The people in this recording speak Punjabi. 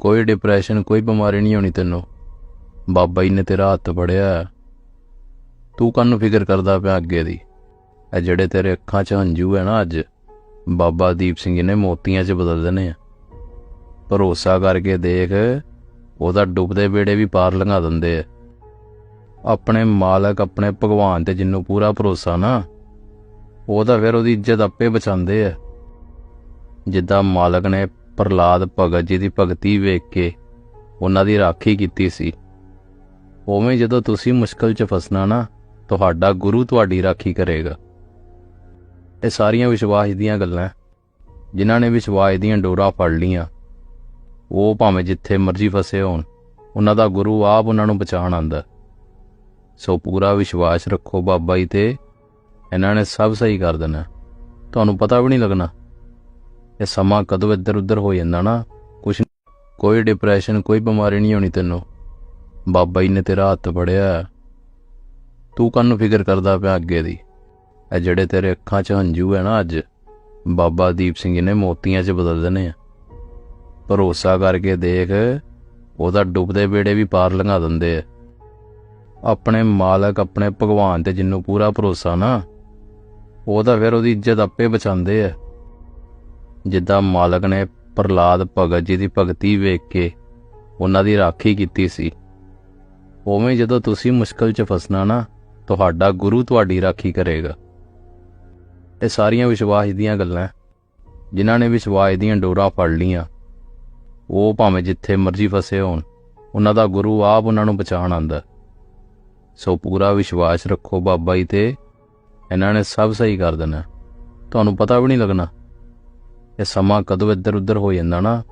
ਕੋਈ ਡਿਪਰੈਸ਼ਨ ਕੋਈ ਬਿਮਾਰੀ ਨਹੀਂ ਹੋਣੀ ਤੈਨੂੰ। ਬਾਬਾ ਜੀ ਨੇ ਤੇਰਾ ਹੱਥ ਫੜਿਆ। ਤੂੰ ਕਾਹਨੂੰ ਫਿਕਰ ਕਰਦਾ ਪਿਆ ਅੱਗੇ ਦੀ? ਇਹ ਜਿਹੜੇ ਤੇਰੇ ਅੱਖਾਂ 'ਚ ਹੰਝੂ ਹੈ ਨਾ ਅੱਜ, ਬਾਬਾ ਦੀਪ ਸਿੰਘ ਨੇ ਮੋਤੀਆਂ 'ਚ ਬਦਲ ਦੇਣੇ ਆ। ਭਰੋਸਾ ਕਰਕੇ ਦੇਖ, ਉਹਦਾ ਡੁੱਬਦੇ ਬੇੜੇ ਵੀ ਪਾਰ ਲੰਘਾ ਦਿੰਦੇ ਆ। ਆਪਣੇ ਮਾਲਕ, ਆਪਣੇ ਭਗਵਾਨ ਤੇ ਜਿੰਨੂੰ ਪੂਰਾ ਭਰੋਸਾ ਨਾ ਉਹਦਾ ਫਿਰ ਉਹਦੀ ਇੱਜ਼ਤ ਆਪੇ ਬਚਾਉਂਦੇ ਆ। ਜਿੱਦਾਂ ਮਾਲਕ ਨੇ ਪ੍ਰਲਾਦ ਭਗਤ ਜੀ ਦੀ ਭਗਤੀ ਵੇਖ ਕੇ ਉਹਨਾਂ ਦੀ ਰਾਖੀ ਕੀਤੀ ਸੀ। ਉਵੇਂ ਜਦੋਂ ਤੁਸੀਂ ਮੁਸ਼ਕਲ 'ਚ ਫਸਣਾ ਨਾ, ਤੁਹਾਡਾ ਗੁਰੂ ਤੁਹਾਡੀ ਰਾਖੀ ਕਰੇਗਾ। ਇਹ ਸਾਰੀਆਂ ਵਿਸ਼ਵਾਸ ਦੀਆਂ ਗੱਲਾਂ, ਜਿਨ੍ਹਾਂ ਨੇ ਵਿਸ਼ਵਾਸ ਦੀਆਂ ਡੋਰਾਂ ਫੜ ਲੀਆਂ ਉਹ ਭਾਵੇਂ ਜਿੱਥੇ ਮਰਜ਼ੀ ਫਸੇ ਹੋਣ, ਉਹਨਾਂ ਦਾ ਗੁਰੂ ਆਪ ਉਹਨਾਂ ਨੂੰ ਬਚਾਉਣ ਆਂਦਾ। ਸੋ ਪੂਰਾ ਵਿਸ਼ਵਾਸ ਰੱਖੋ ਬਾਬਾ ਜੀ ਤੇ, ਇਹਨਾਂ ਨੇ ਸਭ ਸਹੀ ਕਰ ਦੇਣਾ। ਤੁਹਾਨੂੰ ਪਤਾ ਵੀ ਨਹੀਂ ਲੱਗਣਾ। ਇਹ ਸਮਾਂ ਕਦੋਂ ਇੱਧਰ ਉੱਧਰ ਹੋ ਜਾਂਦਾ ਨਾ? ਕੁਛ ਕੋਈ ਡਿਪਰੈਸ਼ਨ ਕੋਈ ਬਿਮਾਰੀ ਨਹੀਂ ਹੋਣੀ ਤੈਨੂੰ। ਬਾਬਾ ਜੀ ਨੇ ਤੇਰਾ ਹੱਥ ਫੜਿਆ। ਤੂੰ ਕਾਹਨੂੰ ਫਿਕਰ ਕਰਦਾ ਪਿਆ ਅੱਗੇ ਦੀ। ਇਹ ਜਿਹੜੇ ਤੇਰੇ ਅੱਖਾਂ 'ਚ ਹੰਝੂ ਹੈ ਨਾ ਅੱਜ, ਬਾਬਾ ਦੀਪ ਸਿੰਘ ਜੀ ਨੇ ਮੋਤੀਆਂ 'ਚ ਬਦਲ ਦੇਣੇ ਆ। ਭਰੋਸਾ ਕਰਕੇ ਦੇਖ, ਉਹਦਾ ਡੁੱਬਦੇ ਬੇੜੇ ਵੀ ਪਾਰ ਲੰਘਾ ਦਿੰਦੇ ਆ। ਆਪਣੇ ਮਾਲਕ, ਆਪਣੇ ਭਗਵਾਨ ਤੇ ਜਿੰਨੂੰ ਪੂਰਾ ਭਰੋਸਾ ਨਾ, ਉਹਦਾ ਫਿਰ ਉਹਦੀ ਇੱਜ਼ਤ ਆਪੇ ਬਚਾਉਂਦੇ ਆ। ਜਿੱਦਾਂ ਮਾਲਕ ਨੇ ਪ੍ਰਲਾਦ ਭਗਤ ਜੀ ਦੀ ਭਗਤੀ ਵੇਖ ਕੇ ਉਹਨਾਂ ਦੀ ਰਾਖੀ ਕੀਤੀ ਸੀ। ਉਵੇਂ ਜਦੋਂ ਤੁਸੀਂ ਮੁਸ਼ਕਲ 'ਚ ਫਸਣਾ ਨਾ, ਤੁਹਾਡਾ ਗੁਰੂ ਤੁਹਾਡੀ ਰਾਖੀ ਕਰੇਗਾ। ਇਹ ਸਾਰੀਆਂ ਵਿਸ਼ਵਾਸ ਦੀਆਂ ਗੱਲਾਂ ਜਿਨ੍ਹਾਂ ਨੇ ਵਿਸ਼ਵਾਸ ਦੀਆਂ ਡੋਰਾਂ ਫੜ ਲੀਆਂ ਉਹ ਭਾਵੇਂ ਜਿੱਥੇ ਮਰਜ਼ੀ ਫਸੇ ਹੋਣ, ਉਹਨਾਂ ਦਾ ਗੁਰੂ ਆਪ ਉਹਨਾਂ ਨੂੰ ਬਚਾਉਣ ਆਂਦਾ। ਸੋ ਪੂਰਾ ਵਿਸ਼ਵਾਸ ਰੱਖੋ ਬਾਬਾ ਜੀ ਤੇ, ਇਹਨਾਂ ਨੇ ਸਭ ਸਹੀ ਕਰ ਦੇਣਾ। ਤੁਹਾਨੂੰ ਪਤਾ ਵੀ ਨਹੀਂ ਲੱਗਣਾ। ਇਹ ਸਮਾਂ ਕਦੋਂ ਇੱਧਰ ਉੱਧਰ ਹੋ ਜਾਂਦਾ ਨਾ